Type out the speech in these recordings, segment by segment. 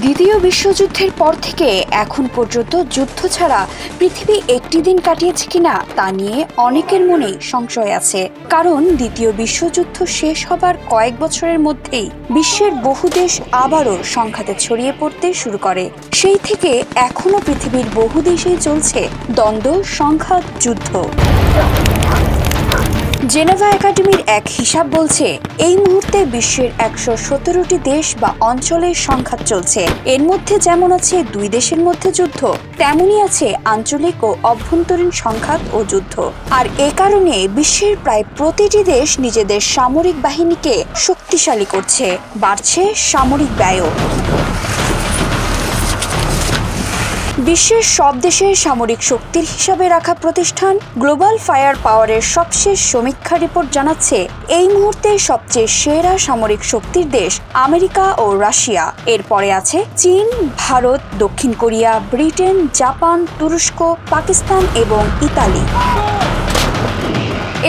দ্বিতীয় বিশ্বযুদ্ধের পর থেকে এখন পর্যন্ত যুদ্ধ ছাড়া পৃথিবী একটি দিন কাটিয়েছে কিনা তা নিয়ে অনেকের মনেই সংশয় আছে। কারণ দ্বিতীয় বিশ্বযুদ্ধ শেষ হবার কয়েক বছরের মধ্যেই বিশ্বের বহু দেশ আবারও সংঘাতে ছড়িয়ে পড়তে শুরু করে। সেই থেকে এখনও পৃথিবীর বহু দেশেই চলছে দ্বন্দ্ব, সংঘাত, যুদ্ধ। জেনেভা একাডেমির এক হিসাব বলছে, এই মুহূর্তে বিশ্বের একশো সতেরোটি দেশ বা অঞ্চলের সংঘাত চলছে। এর মধ্যে যেমন আছে দুই দেশের মধ্যে যুদ্ধ, তেমনই আছে আঞ্চলিক ও অভ্যন্তরীণ সংঘাত ও যুদ্ধ। আর এ কারণে বিশ্বের প্রায় প্রতিটি দেশ নিজেদের সামরিক বাহিনীকে শক্তিশালী করছে, বাড়ছে সামরিক ব্যয়ও। বিশ্বের সব দেশের সামরিক শক্তির হিসাবে রাখা প্রতিষ্ঠান গ্লোবাল ফায়ার পাওয়ারের সবশেষ সমীক্ষা রিপোর্ট জানাচ্ছে, এই মুহূর্তে সবচেয়ে সেরা সামরিক শক্তির দেশ আমেরিকা ও রাশিয়া। এরপরে আছে চীন, ভারত, দক্ষিণ কোরিয়া, ব্রিটেন, জাপান, তুরস্ক, পাকিস্তান এবং ইতালি।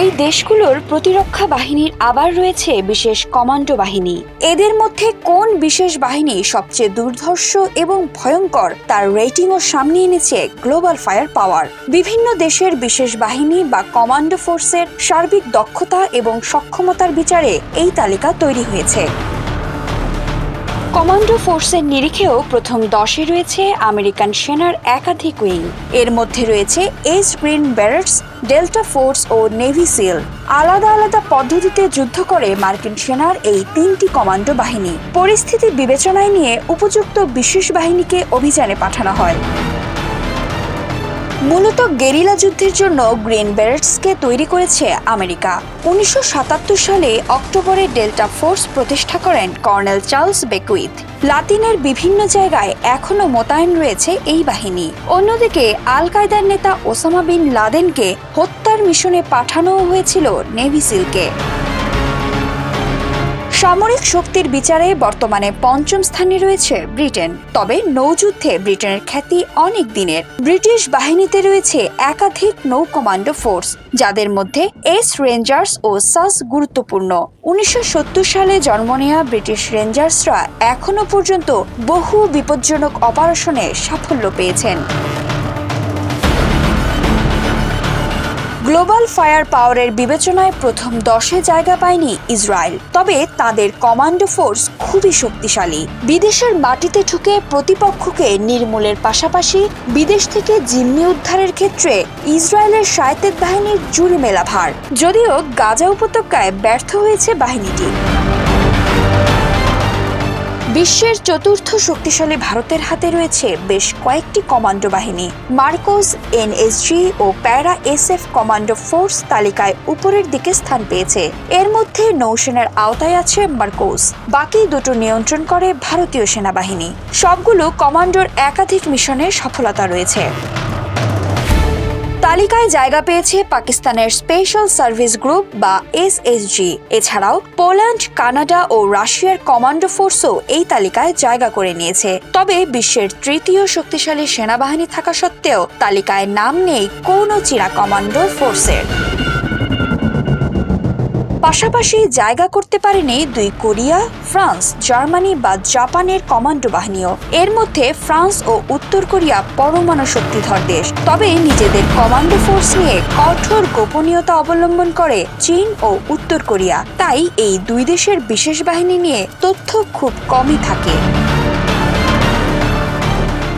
এই দেশগুলোর প্রতিরক্ষা বাহিনীর আবার রয়েছে বিশেষ কমান্ডো বাহিনী। এদের মধ্যে কোন বিশেষ বাহিনী সবচেয়ে দুর্ধর্ষ এবং ভয়ঙ্কর তার রেটিংও সামনে এনেছে গ্লোবাল ফায়ার পাওয়ার। বিভিন্ন দেশের বিশেষ বাহিনী বা কমান্ডো ফোর্সের সার্বিক দক্ষতা এবং সক্ষমতার বিচারে এই তালিকা তৈরি হয়েছে। কমান্ডো ফোর্সের নিরিখেও প্রথম দশে রয়েছে আমেরিকান সেনার একাধিক উইং। এর মধ্যে রয়েছে S green berets Delta Force ও নেভি সিল আলাদা আলাদা পদ্ধতিতে যুদ্ধ করে মার্কিন সেনার এই তিনটি কমান্ডো বাহিনী। পরিস্থিতি বিবেচনায় নিয়ে উপযুক্ত বিশেষ বাহিনীকে অভিযানে পাঠানো হয়। মূলত গেরিলা যুদ্ধের জন্য গ্রিন ব্যারেটসকে তৈরি করেছে আমেরিকা। উনিশশো সাতাত্তর সালে অক্টোবরে ডেল্টা ফোর্স প্রতিষ্ঠা করেন কর্নেল চার্লস বেকুইথ। লাতিনের বিভিন্ন জায়গায় এখনও মোতায়েন রয়েছে এই বাহিনী। অন্যদিকে আল কায়দার নেতা ওসামা বিন লাদেনকে হত্যার মিশনে পাঠানো হয়েছিল নেভি সিলকে। সামরিক শক্তির বিচারে বর্তমানে পঞ্চম স্থানে রয়েছে ব্রিটেন। তবে নৌযুদ্ধে ব্রিটেনের খ্যাতি অনেক দিনের। ব্রিটিশ বাহিনীতে রয়েছে একাধিক নৌ কমান্ডো ফোর্স, যাদের মধ্যে এস রেঞ্জার্স ও সাস গুরুত্বপূর্ণ। উনিশশো সত্তর সালে জন্ম নেওয়া ব্রিটিশ রেঞ্জার্সরা এখনও পর্যন্ত বহু বিপজ্জনক অপারেশনে সাফল্য পেয়েছেন। গ্লোবাল ফায়ার পাওয়ারের বিবেচনায় প্রথম দশে জায়গা পায়নি ইসরায়েল। তবে তাদের কমান্ডো ফোর্স খুবই শক্তিশালী। বিদেশের মাটিতে ঢুকে প্রতিপক্ষকে নির্মূলের পাশাপাশি বিদেশ থেকে জিম্মি উদ্ধারের ক্ষেত্রে ইসরায়েলের সায়তের বাহিনীর জুড়ি মেলা ভার যদিও গাজা উপত্যকায় ব্যর্থ হয়েছে বাহিনীটি। বিশ্বের চতুর্থ শক্তিশালী ভারতের হাতে রয়েছে বেশ কয়েকটি কমান্ডো বাহিনী। মার্কোস, এনএসজি ও প্যারা এসএফ কমান্ডো ফোর্স তালিকায় উপরের দিকে স্থান পেয়েছে। এর মধ্যে নৌসেনার আওতায় আছে মার্কোস। বাকি দুটো নিয়ন্ত্রণ করে ভারতীয় সেনাবাহিনী। সবগুলো কমান্ডোর একাধিক মিশনে সফলতা রয়েছে। তালিকায় জায়গা পেয়েছে পাকিস্তানের স্পেশাল সার্ভিস গ্রুপ বা এসএসজি। এছাড়াও পোল্যান্ড, কানাডা ও রাশিয়ার কমান্ডো ফোর্সও এই তালিকায় জায়গা করে নিয়েছে। তবে বিশ্বের তৃতীয় শক্তিশালী সেনাবাহিনী থাকা সত্ত্বেও তালিকায় নাম নেই কোনো চীনা কমান্ডো ফোর্সের। পাশাপাশি জায়গা করতে পারেনি দুই কোরিয়া, ফ্রান্স, জার্মানি বা জাপানের কমান্ডো বাহিনীও। এর মধ্যে ফ্রান্স ও উত্তর কোরিয়া পরমাণু শক্তিধর দেশ। তবে নিজেদের কমান্ডো ফোর্স নিয়ে কঠোর গোপনীয়তা অবলম্বন করে চীন ও উত্তর কোরিয়া। তাই এই দুই দেশের বিশেষ বাহিনী নিয়ে তথ্য খুব কমই থাকে।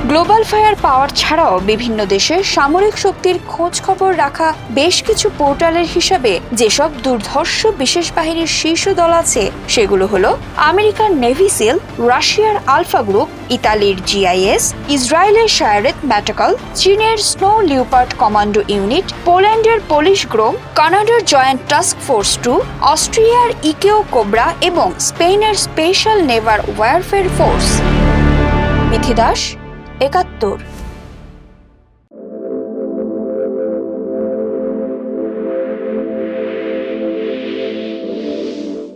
গ্লোবাল ফায়ার পাওয়ার ছাড়াও বিভিন্ন দেশের সামরিক শক্তির খোঁজ খবর রাখা বেশ কিছু পোর্টালের হিসাবে যেসব দুর্ধর্ষ বিশেষ বাহিনীর শীর্ষ দল আছে, সেগুলো হলো আমেরিকার নেভি সিল রাশিয়ার আলফা গ্রুপ ইতালির জিআইএস ইসরায়েলের শায়ারেত ম্যাটাকাল চীনের স্নো লিওপার্ড কমান্ডো ইউনিট পোল্যান্ডের পোলিশ গ্রোম কানাডার জয়েন্ট টাস্ক ফোর্স টু অস্ট্রিয়ার ইকেও কোবরা এবং স্পেনের special naval warfare force Mithi Das エカットル